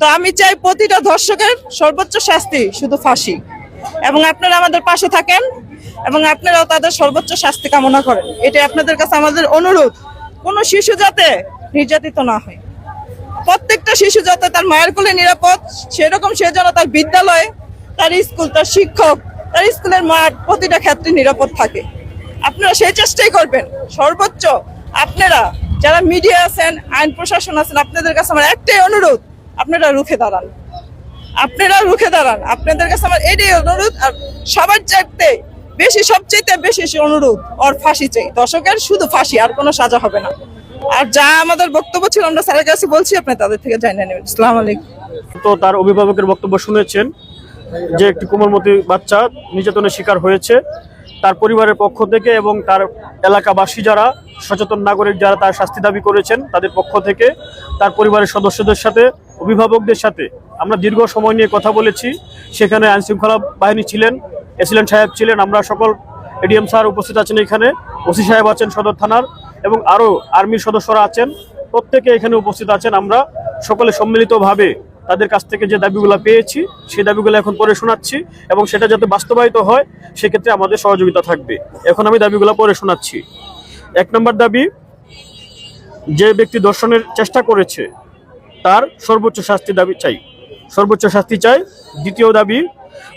তো আমি চাই প্রতিটা ধর্ষকের সর্বোচ্চ শাস্তি শুধু ফাঁসি। এবং আপনারা আমাদের পাশে থাকেন এবং আপনারাও তাদের সর্বোচ্চ শাস্তি কামনা করেন। এটা আপনাদের কাছে আমাদের অনুরোধ। কোনো শিশু যাতে নির্যাতিত না হয়। প্রত্যেকটা শিশু যাতে তার মায়ের কোলে নিরাপদ, সেরকম সে যেন তার বিদ্যালয়ে, তার স্কুল, তার শিক্ষক, তার স্কুলের মাঠ, প্রতিটা ক্ষেত্রে নিরাপদ থাকে। আপনারা সেই চেষ্টাই করবেন। সর্বোচ্চ আপনারা যারা মিডিয়া আছেন, আইন প্রশাসন আছেন, আপনাদের কাছে আমার একটাই অনুরোধ আপনারা রুখে দাঁড়ান। আপনারা রুখে দাঁড়ান। আপনাদের কাছে আমার এটাই অনুরোধ, আর সবার চাইতে বেশি সবচেয়ে বেশি অনুরোধ, ওর ফাঁসি চাই। দর্শকের শুধু ফাঁসি, আর কোনো সাজা হবে না। আর যা আমাদের বক্তব্য ছিল, আমরা স্যারের কাছে বলছি, আপনি তাদের থেকে জানিয়ে নেবেন। আসসালাম আলাইকুম। তো তার অভিভাবকের বক্তব্য শুনেছেন, যে একটি কোমলমতি বাচ্চা নির্যাতনের শিকার হয়েছে। তার পরিবারের পক্ষ থেকে এবং তার এলাকাবাসী যারা, সচেতন নাগরিক যারা তার শাস্তি দাবি করেছেন, তাদের পক্ষ থেকে, তার পরিবারের সদস্যদের সাথে অভিভাবকদের সাথে আমরা দীর্ঘ সময় নিয়ে কথা বলেছি। সেখানে আইনশৃঙ্খলা বাহিনী ছিলেন এসিলেন্ট সাহেব ছিলেন, আমরা সকল এডিএম স্যার উপস্থিত আছেন এখানে, ওসি সাহেব আছেন সদর থানার এবং আরও আর্মির সদস্যরা আছেন। প্রত্যেকে এখানে উপস্থিত আছেন আমরা। সকলে সম্মিলিতভাবে তাদের কাছ থেকে যে দাবিগুলো পেয়েছি, সেই দাবিগুলো এখন পরে শোনাচ্ছি এবং সেটা যাতে বাস্তবায়িত হয়, সেক্ষেত্রে আমাদের সহযোগিতা থাকবে। এখন আমি দাবিগুলো পরে শোনাচ্ছি। এক নম্বর দাবি, যে ব্যক্তি দর্শনের চেষ্টা করেছে তার সর্বোচ্চ শাস্তি দাবি চাই। সর্বোচ্চ শাস্তি চাই, দ্বিতীয় দাবি,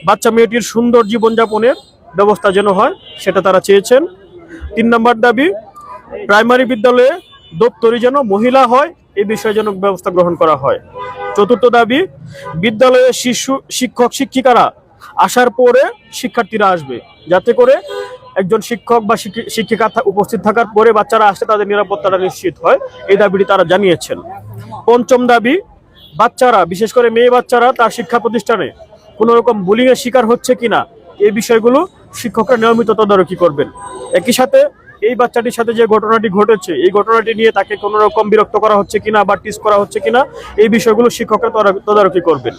বাচ্চা মেয়েটির সুন্দর জীবনযাপনের ব্যবস্থা যেন হয়, সেটা তারা চেয়েছেন। তিন নম্বর দাবি, প্রাইমারি বিদ্যালয়ে দপ্তরি যেন মহিলা হয় এই বিষয়ে যেন ব্যবস্থা গ্রহণ করা হয়। চতুর্থ দাবি, বিদ্যালয়ে শিশু, শিক্ষক, শিক্ষিকারা আসার পরে শিক্ষার্থীরা আসবে, যাতে করে একজন শিক্ষক বা শিক্ষি- শিক্ষিকা উপস্থিত থাকার পরে বাচ্চারা আসলে তাদের নিরাপত্তাটা নিশ্চিত হয়। এই দাবিটি তারা জানিয়েছেন। পঞ্চম দাবি, বাচ্চারা, বিশেষ করে মেয়ে বাচ্চারা, তার শিক্ষা প্রতিষ্ঠানে কোনো রকম বুলিং এর শিকার হচ্ছে কিনা, এই বিষয়গুলো শিক্ষকরা নিয়মিত তদারকি করবেন। একই সাথে এই বাচ্চাটির সাথে যে ঘটনাটি ঘটেছে, এই ঘটনাটি নিয়ে তাকে কোনো রকম বিরক্ত করা হচ্ছে কিনা বা টিস করা হচ্ছে কিনা, এই বিষয়গুলো শিক্ষকরা তদারকি করবেন।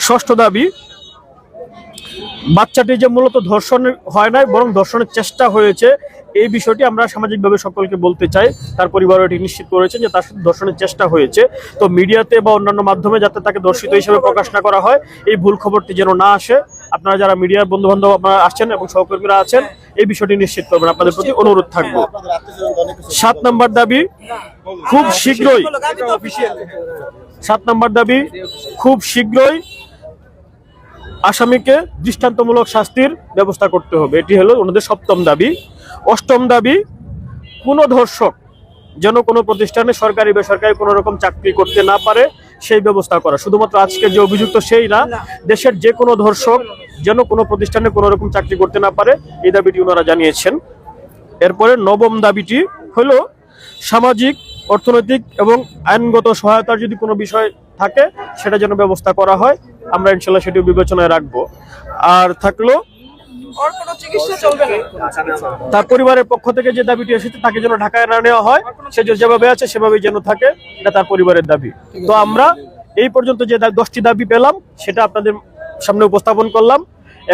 ষষ্ঠ দাবি বাচ্চাটি যে মূলত ধর্ষণ হয় নাই, বরং ধর্ষণের চেষ্টা হয়েছে। এই বিষয়টি আমরা সামাজিকভাবে সকলকে বলতে চাই। তার পরিবার এটি নিশ্চিত করেছে যে তার ধর্ষণের চেষ্টা হয়েছে। তো মিডিয়াতে বা অন্যান্য মাধ্যমে যাতে তাকে ধর্ষিত হিসেবে প্রকাশ না করা হয়, এই ভুল খবরটি যেন না আসে, আপনারা যারা মিডিয়ার বন্ধু বান্ধব আপনারা আসছেন এবং সহকর্মীরা আছেন, এই বিষয়টি নিশ্চিত করবেন। আপনাদের প্রতি অনুরোধ থাকব। সাত নম্বর দাবি, খুব শীঘ্রই, সাত নম্বর দাবি, খুব শীঘ্রই আসামিকে দৃষ্টান্তমূলক শাস্তির ব্যবস্থা করতে হবে। এটি হলো ওনাদের সপ্তম দাবি। অষ্টম দাবি, কোনো ধর্ষক যেন কোনো প্রতিষ্ঠানে সরকারি, বেসরকারি কোনো রকম চাকরি করতে না পারে, সেই ব্যবস্থা করা। শুধুমাত্র আজকে যে অভিযুক্ত সেই না, দেশের যে কোনো ধর্ষক যেন কোনো প্রতিষ্ঠানে কোনো রকম চাকরি করতে না পারে, এই দাবিটি ওনারা জানিয়েছেন। এরপরে নবম দাবিটি হলো সামাজিক, অর্থনৈতিক এবং আইনগত সহায়তার যদি কোনো বিষয় থাকে, সেটা যেন ব্যবস্থা করা হয়। আমরা ইনশাল্লাহ সেটি বিবেচনায় রাখব। আর থাকল তার পরিবারের পক্ষ থেকে যে দাবিটি এসেছে তাকে যেন ঢাকায় না নেওয়া হয় সে যেভাবে আছে সেভাবেই যেন থাকে এটা তার পরিবারের দাবি। তো আমরা এই পর্যন্ত যে দশটি দাবি পেলাম সেটা আপনাদের সামনে উপস্থাপন করলাম।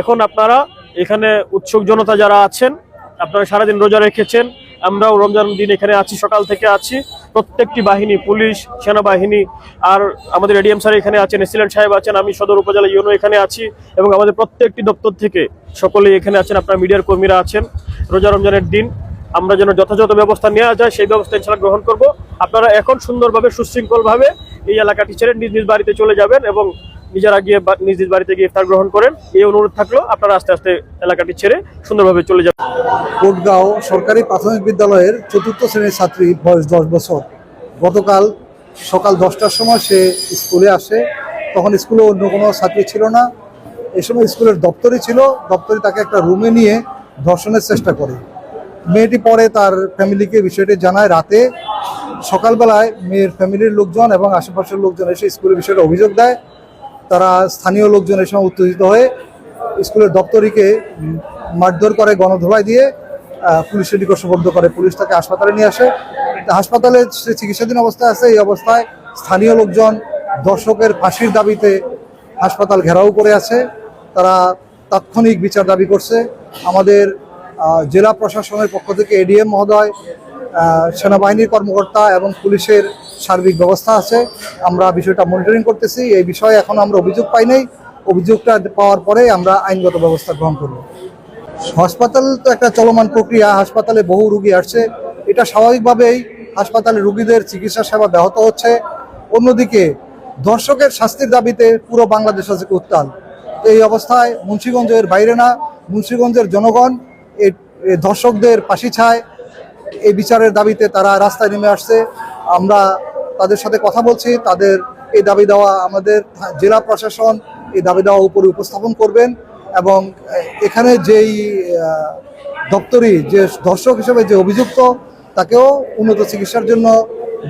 এখন আপনারা এখানে উৎসুক জনতা যারা আছেন আপনারা সারাদিন রোজা রেখেছেন আমরাও রমজান দিন এখানে আছি সকাল থেকে আছি। প্রত্যেকটি বাহিনী, পুলিশ, সেনাবাহিনী, আর আমাদের এডিএম স্যার এখানে আছেন এসিলেন্ট সাহেব আছেন, আমি সদর উপজেলা ইউনো এখানে আছি, এবং আমাদের প্রত্যেকটি দপ্তর থেকে সকলেই এখানে আছেন, আপনার মিডিয়ার কর্মীরা আছেন। রোজা রমজানের দিন আমরা যেন যথাযথ ব্যবস্থা নেওয়া যায়, সেই ব্যবস্থা ইনশাল্লাহ গ্রহণ করব। আপনারা এখন সুন্দরভাবে, সুশৃঙ্খলভাবে এই এলাকাটি ছেড়ে নিজ নিজ বাড়িতে চলে যাবেন এবং নিজেরা গিয়ে নিজ নিজ বাড়িতে গিয়ে ইফতার গ্রহণ করেন, এই অনুরোধ থাকল, আপনারা আস্তে আস্তে এলাকাটি ছেড়ে সুন্দরভাবে চলে যাবেন কোটগাঁও সরকারি প্রাথমিক বিদ্যালয়ের চতুর্থ শ্রেণির ছাত্রী বয়স দশ বছর। গতকাল সকাল দশটার সময় সে স্কুলে আসে। তখন স্কুলে অন্য কোনো ছাত্রী ছিল না। এই সময় স্কুলের দপ্তরি ছিল। দপ্তরে তাকে একটা রুমে নিয়ে ধর্ষণের চেষ্টা করে। মেয়েটি পরে তার ফ্যামিলিকে বিষয়টি জানায় রাতে। সকালবেলায় মেয়ের ফ্যামিলির লোকজন এবং আশেপাশের লোকজন এসে স্কুলের বিষয়টা অভিযোগ দেয়। তারা স্থানীয় লোকজন এই সময় উত্তেজিত হয়ে স্কুলের দপ্তরিকে মারধর করে, গণধোলাই দিয়ে পুলিশের নিকট সুবদ্ধ করে। পুলিশ তাকে হাসপাতালে নিয়ে আসে। হাসপাতালে সে চিকিৎসাধীন অবস্থায় আছে। এই অবস্থায় স্থানীয় লোকজন দর্শকের ফাঁসির দাবিতে হাসপাতাল ঘেরাও করে আছে। তারা তাৎক্ষণিক বিচার দাবি করছে। আমাদের জেলা প্রশাসনের পক্ষ থেকে এডিএম মহোদয় সেনাবাহিনীর কর্মকর্তা এবং পুলিশের সার্বিক ব্যবস্থা আছে। আমরা বিষয়টা মনিটরিং করতেছি। এই বিষয়ে এখন আমরা অভিযোগ পাই নাই। অভিযোগটা পাওয়ার পরে আমরা আইনগত ব্যবস্থা গ্রহণ করব। হাসপাতাল তো একটা চলমান প্রক্রিয়া। হাসপাতালে বহু রুগী আসছে। এটা স্বাভাবিকভাবেই হাসপাতালে রুগীদের চিকিৎসা সেবা ব্যাহত হচ্ছে। অন্যদিকে দর্শকের শাস্তির দাবিতে পুরো বাংলাদেশ আজকে উত্তাল এই অবস্থায় মুন্সীগঞ্জের বাইরে না মুন্সীগঞ্জের জনগণ দর্শকদের পাশি ছায়। এই বিচারের দাবিতে তারা রাস্তায় নেমে আসছে। আমরা তাদের সাথে কথা বলছি, তাদের এই দাবি দেওয়া আমাদের জেলা প্রশাসন এই দাবি দেওয়া উপরে উপস্থাপন করবেন এবং এখানে যেই দপ্তরি যে দর্শক হিসেবে যে অভিযুক্ত, তাকেও উন্নত চিকিৎসার জন্য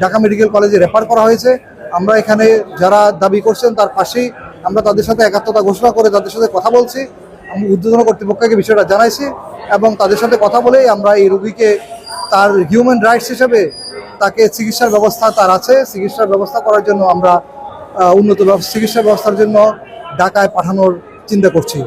ঢাকা মেডিকেল কলেজে রেফার করা হয়েছে। আমরা এখানে যারা দাবি করছেন তার পাশেই আমরা তাদের সাথে একাত্মতা ঘোষণা করে তাদের সাথে কথা বলছি। আমি উদ্বোধন কর্তৃপক্ষকে বিষয়টা জানাইছি এবং তাদের সাথে কথা বলেই আমরা এই রোগীকে তার হিউম্যান রাইটস হিসেবে তাকে চিকিৎসার ব্যবস্থা তার আছে। চিকিৎসার ব্যবস্থা করার জন্য আমরা উন্নত চিকিৎসা ব্যবস্থার জন্য ঢাকায় পাঠানোর চিন্তা করছি।